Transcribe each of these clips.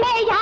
தந்தையா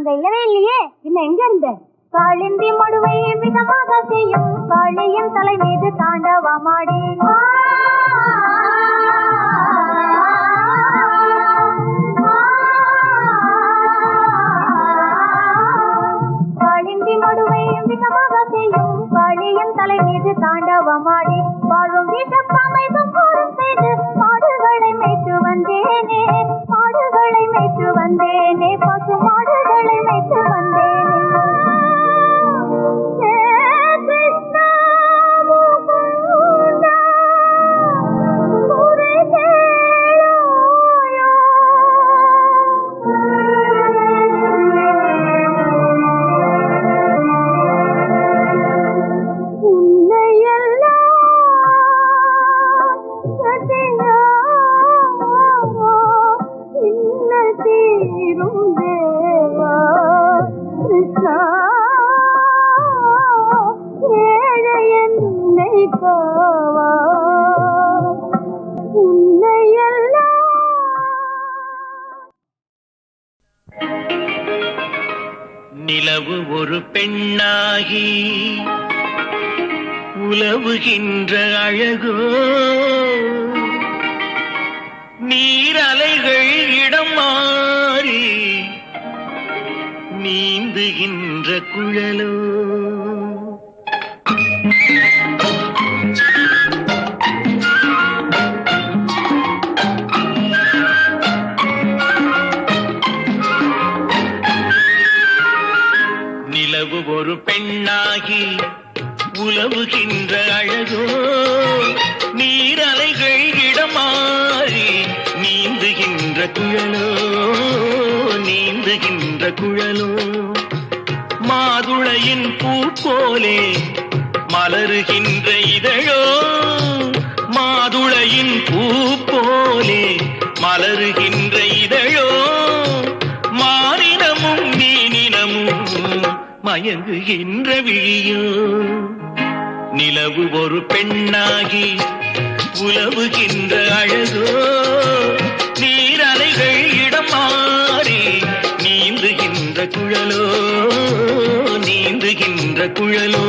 அங்க இல்லவே இல்லையே. பின்ன எங்க இருந்த? காளிந்தி மடுவை விதமாக செய்யும் காளியின் தலை மீது தாண்டவமாடி காளிந்தி மடுவை விதமாக செய்யும் காளியின் தலை மீது தாண்டவமாடி நீந்துகின்ற குழலோ. நிலவு ஒரு பெண்ணாகி உலவுகின்ற அழகோ. நீரலைகள் இடமாறி நீந்துகின்ற குழலோ. நீந்துகின்ற குழலோ மாதுளையின் பூ போலே மலருகின்ற இதழோ மாதுளையின் பூ போலே மலருகின்ற இதழோ மாறினமும் மீனினமும் மயங்குகின்ற விழியோ. நிலவு ஒரு பெண்ணாகி உலவுகின்ற அழகோ நீரலைகள் இடம் மாறி நீந்து நீந்துகின்ற குழலோ நீந்துகின்ற குழலோ.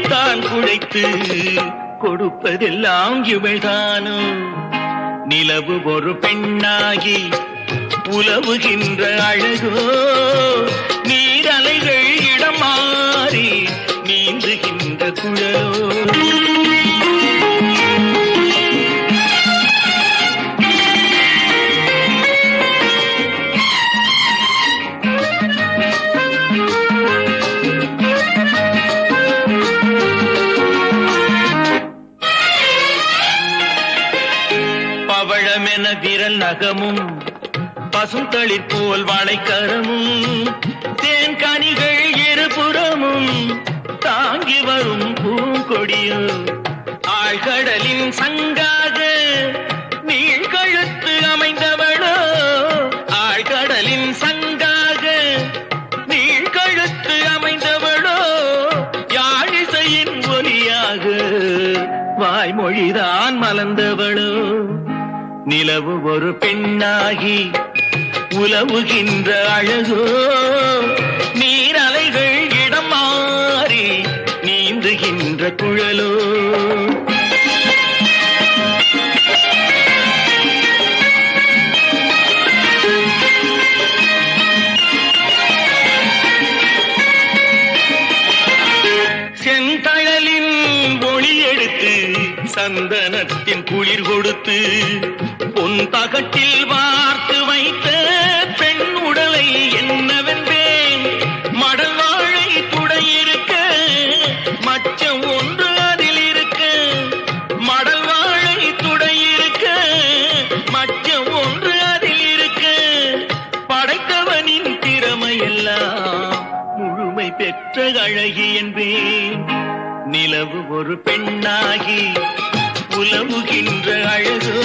தான் குழைத்து கொடுப்பதெல்லாம் இவள்தானோ? நிலவு ஒரு பெண்ணாகி உலவுகின்ற அழகோ? நீரலைகள் இடம் மாறி நீந்துகின்ற குழலோ? பவழமென விரல் நகமும் பசுந்தளிர் போல் வாழைக்கரமும் தேன் கனிகள் இருபுறமும் தாங்கி வரும் பூங்கொடியும் ஆழ்கடலின் சங்காக நீழ்கழுத்து அமைந்தவளோ. ஆழ்கடலின் சங்காக நீழ்கழுத்து அமைந்தவளோ. யாழிசையின் ஒலியாக வாய்மொழிதான். நிலவு ஒரு பெண்ணாகி உலவுகின்ற அழகோ நீரலைகள் இடம் மாறி நீந்துகின்ற குழலோ. செந்தழலின் ஒளி எடுத்து சந்தனத்தின் குளிர் கொடுத்து உன் தகட்டில் வார்த்து வைத்த பெண் உடலை என்னவென்பேன்? மடல் வாழை துடையிருக்க மச்சம் ஒன்று அதில் இருக்க. மடல் வாழை துடையிருக்க மச்சம் ஒன்று அதில் இருக்க. படைத்தவனின் திறமையெல்லாம் முழுமை பெற்ற அழகி என்பேன். நிலவு ஒரு பெண்ணாகி உலவுகின்ற அழகோ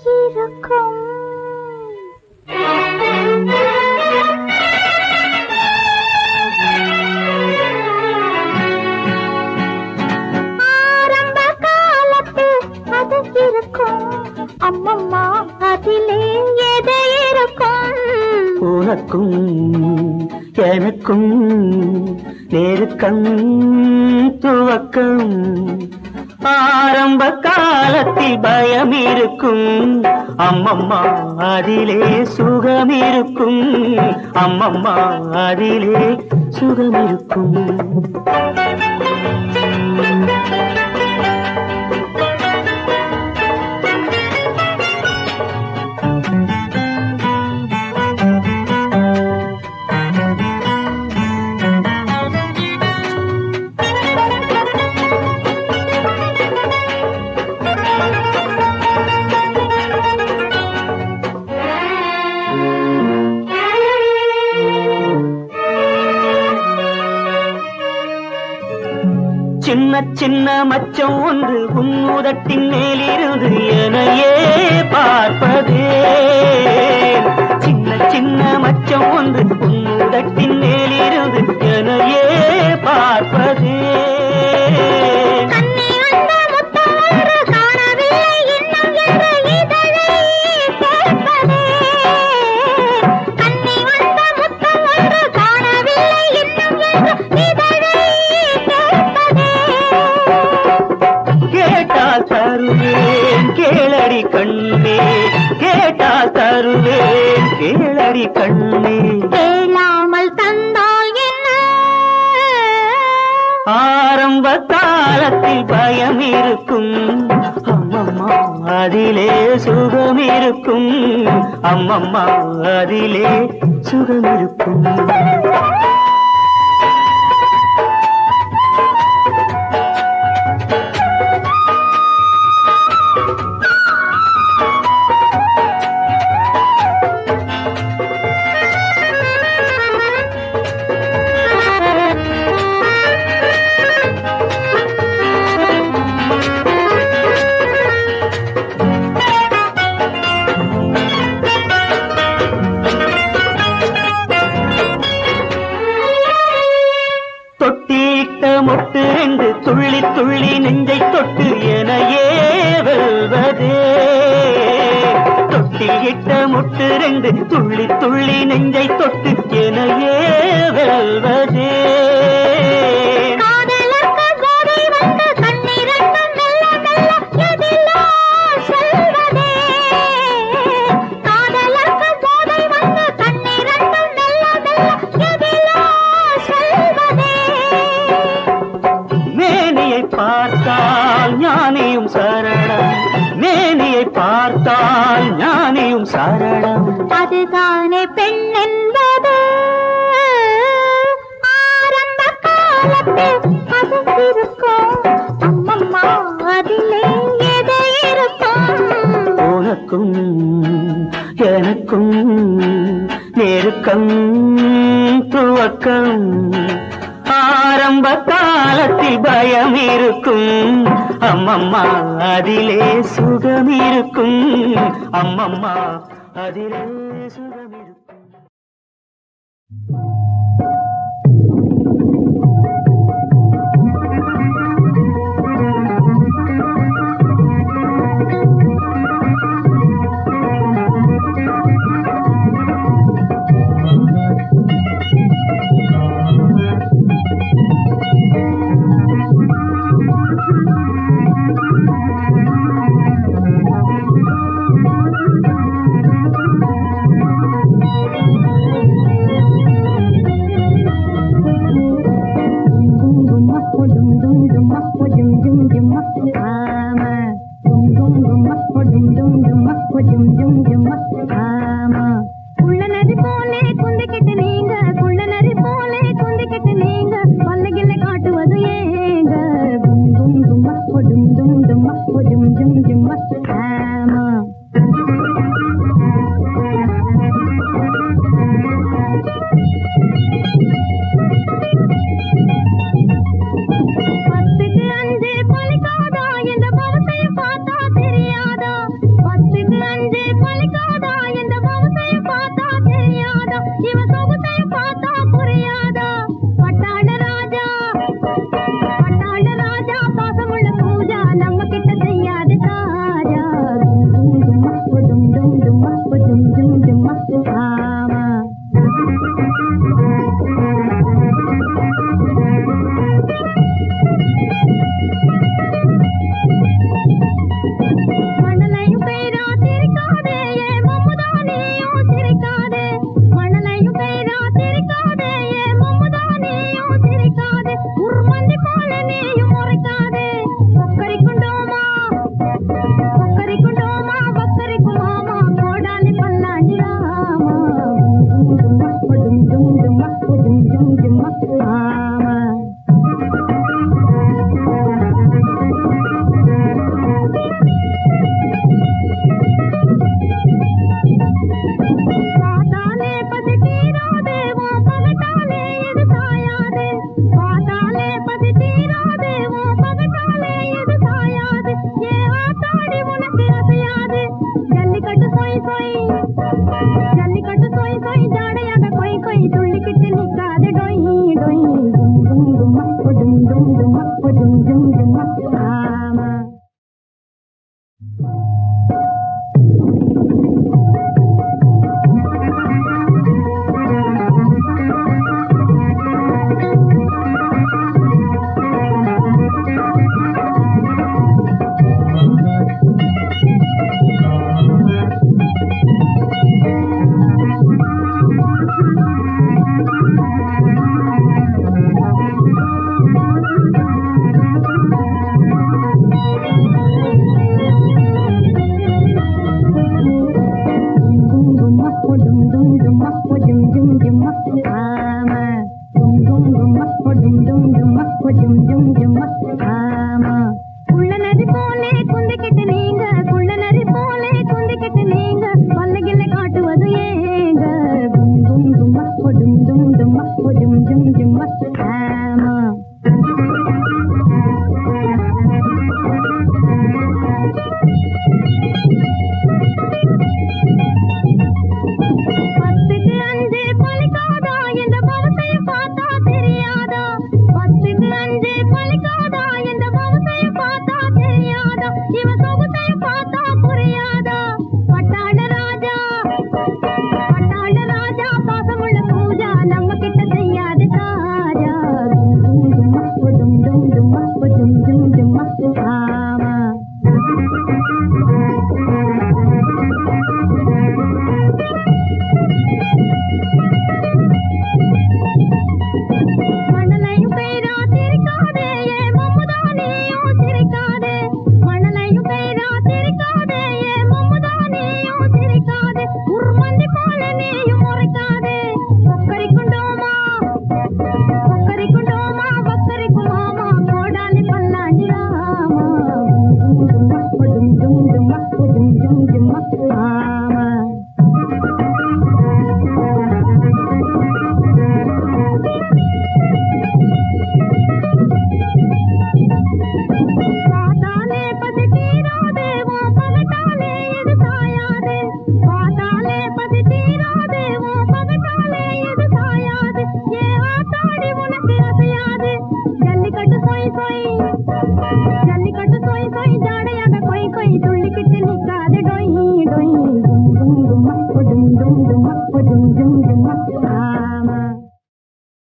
இருக்கும். ஆரம்ப காலத்து அது இருக்கும். அம்மம்மா அதிலே எதை இருக்கும்? உனக்கும் எனக்கும் நெருக்கம் அம்மம்மா அதிலே சுகமிருக்கும். அம்மம்மா அதிலே சுகம் சின்ன மச்சம் ஒன்று உன்முதட்டின் மேலிருந்து எனையே பார்ப்பதே சின்ன சின்ன மச்சம் ஒன்று உன்முதட்டின் மேலிருந்து எனையே பார்ப்பதே கேளடி கண்ணே. கேளாமல் தந்தால் என்ன? ஆரம்ப காலத்தில் பயம் இருக்கும் அம்மம்மா அதிலே சுகம் இருக்கும் அம்மம்மா அதிலே சுகம் இருக்கும் நெஞ்சை தொட்டு எனையே வெல்வதே தொட்டியிட்ட முட்டு ரெண்டு துள்ளி துள்ளி நெஞ்சை தொட்டு எனையே துவக்கம் துவக்கம். ஆரம்ப காலத்தில் பயம் இருக்கும் அம்மம்மா அதிலே சுகம் இருக்கும் அம்மம்மா அதிலே சுகம் இருக்கும்